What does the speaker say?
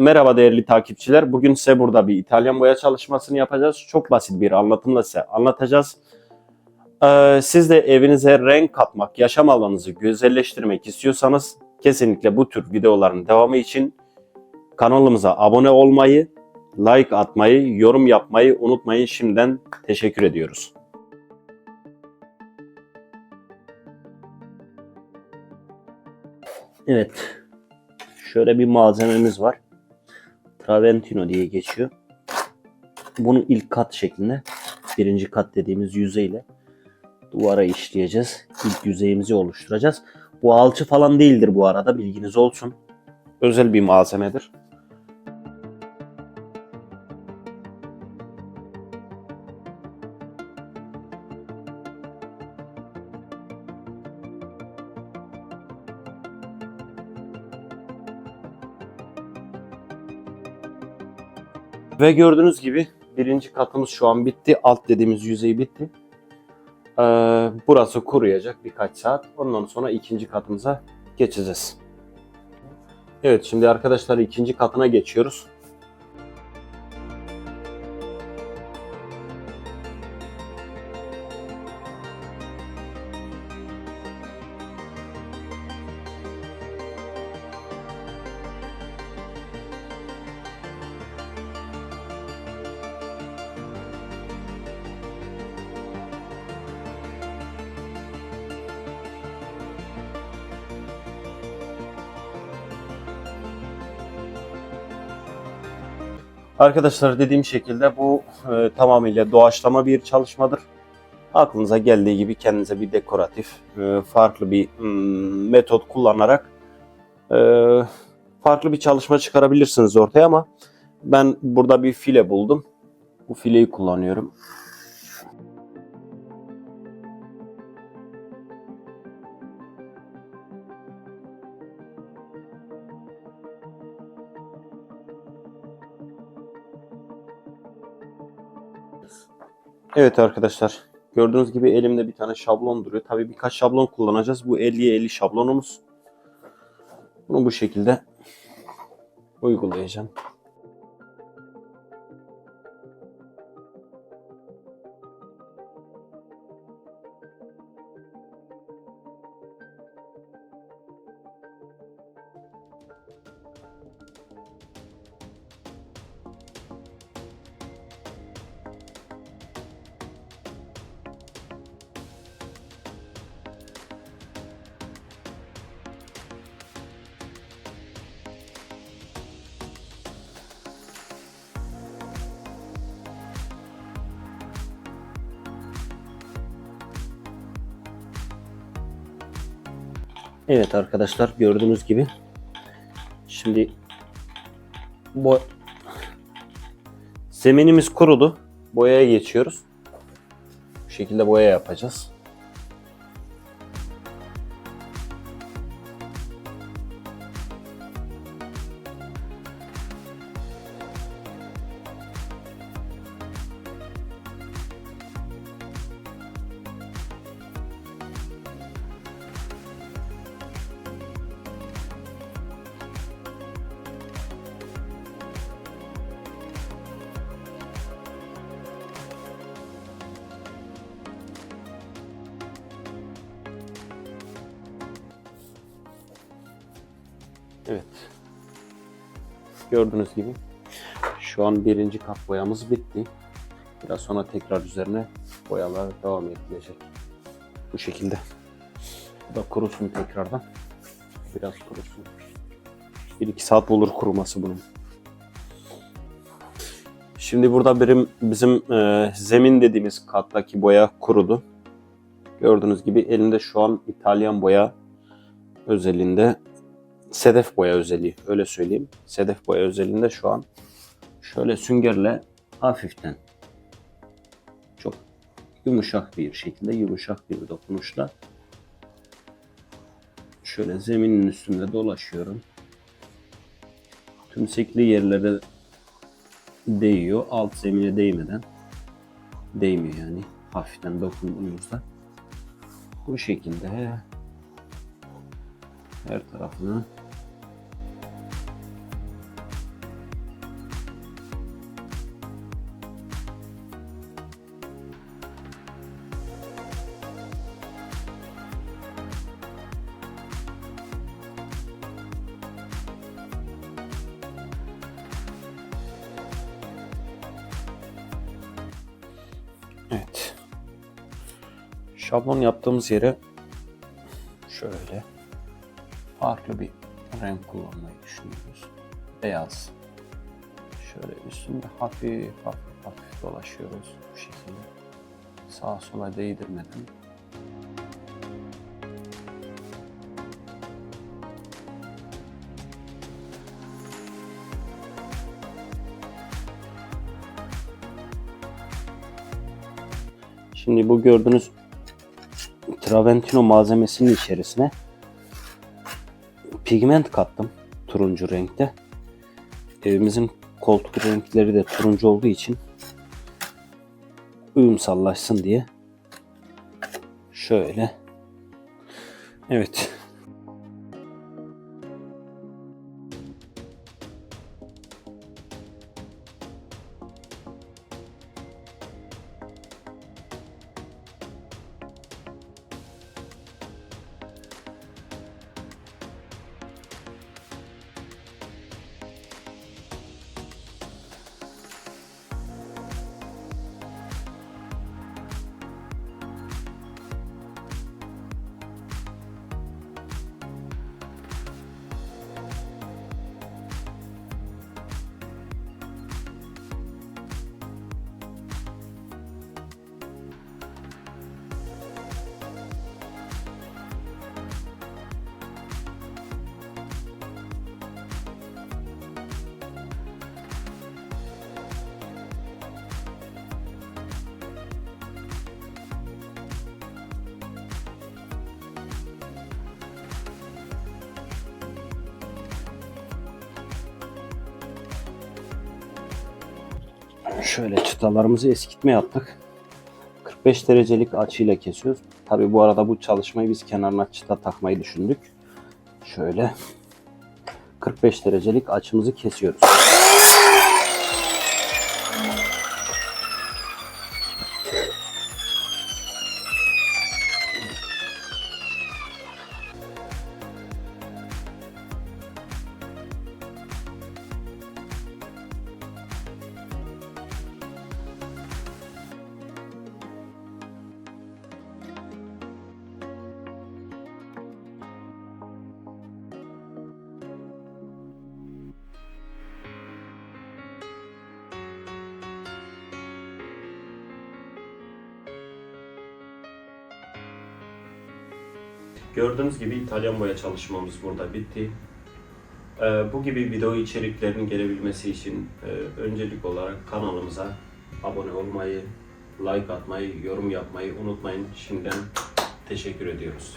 merhaba değerli takipçiler. Bugün size burada bir İtalyan boya çalışmasını yapacağız. Çok basit bir anlatımla size anlatacağız. Ee, siz de evinize renk katmak, yaşam alanınızı güzelleştirmek istiyorsanız kesinlikle bu tür videoların devamı için kanalımıza abone olmayı, like atmayı, yorum yapmayı unutmayın. Şimdiden teşekkür ediyoruz. Evet. Şöyle bir malzememiz var. Traventino diye geçiyor. Bunu ilk kat şeklinde birinci kat dediğimiz yüzeyle duvara işleyeceğiz. İlk yüzeyimizi oluşturacağız. Bu alçı falan değildir bu arada bilginiz olsun. Özel bir malzemedir. Ve gördüğünüz gibi birinci katımız şu an bitti. Alt dediğimiz yüzey bitti. Ee, burası kuruyacak birkaç saat. Ondan sonra ikinci katımıza geçeceğiz. Evet şimdi arkadaşlar ikinci katına geçiyoruz. Arkadaşlar dediğim şekilde bu e, tamamıyla doğaçlama bir çalışmadır. Aklınıza geldiği gibi kendinize bir dekoratif, e, farklı bir mm, metot kullanarak e, farklı bir çalışma çıkarabilirsiniz ortaya ama ben burada bir file buldum. Bu fileyi kullanıyorum. Evet arkadaşlar gördüğünüz gibi elimde bir tane şablon duruyor. Tabii birkaç şablon kullanacağız. Bu 50'ye 50 şablonumuz. Bunu bu şekilde uygulayacağım. Evet arkadaşlar gördüğünüz gibi şimdi bu zeminimiz kurudu. Boyaya geçiyoruz. Bu şekilde boya yapacağız. Evet. Gördüğünüz gibi şu an birinci kat boyamız bitti. Biraz sonra tekrar üzerine boyalar devam edilecek. Bu şekilde. Bu da kurusun tekrardan. Biraz kurusun. 1-2 saat olur kuruması bunun. Şimdi burada birim, bizim e, zemin dediğimiz kattaki boya kurudu. Gördüğünüz gibi elimde şu an İtalyan boya özelliğinde sedef boya özelliği öyle söyleyeyim. Sedef boya özelliğinde şu an şöyle süngerle hafiften çok yumuşak bir şekilde yumuşak bir dokunuşla şöyle zeminin üstünde dolaşıyorum. Tümsekli yerlere değiyor. Alt zemine değmeden değmiyor yani. Hafiften dokunduğumuzda bu şekilde her tarafını Evet. Şablon yaptığımız yere şöyle farklı bir renk kullanmayı düşünüyoruz. Beyaz. Şöyle üstünde hafif hafif hafif dolaşıyoruz bu şekilde. Sağa sola değdirmeden. Şimdi bu gördüğünüz Traventino malzemesinin içerisine pigment kattım turuncu renkte. Evimizin koltuk renkleri de turuncu olduğu için uyumsallaşsın diye şöyle evet Şöyle çıtalarımızı eskitme yaptık. 45 derecelik açıyla kesiyoruz. Tabi bu arada bu çalışmayı biz kenarına çıta takmayı düşündük. Şöyle 45 derecelik açımızı kesiyoruz. Gördüğünüz gibi İtalyan boya çalışmamız burada bitti. Ee, bu gibi video içeriklerinin gelebilmesi için e, öncelik olarak kanalımıza abone olmayı, like atmayı, yorum yapmayı unutmayın. Şimdiden teşekkür ediyoruz.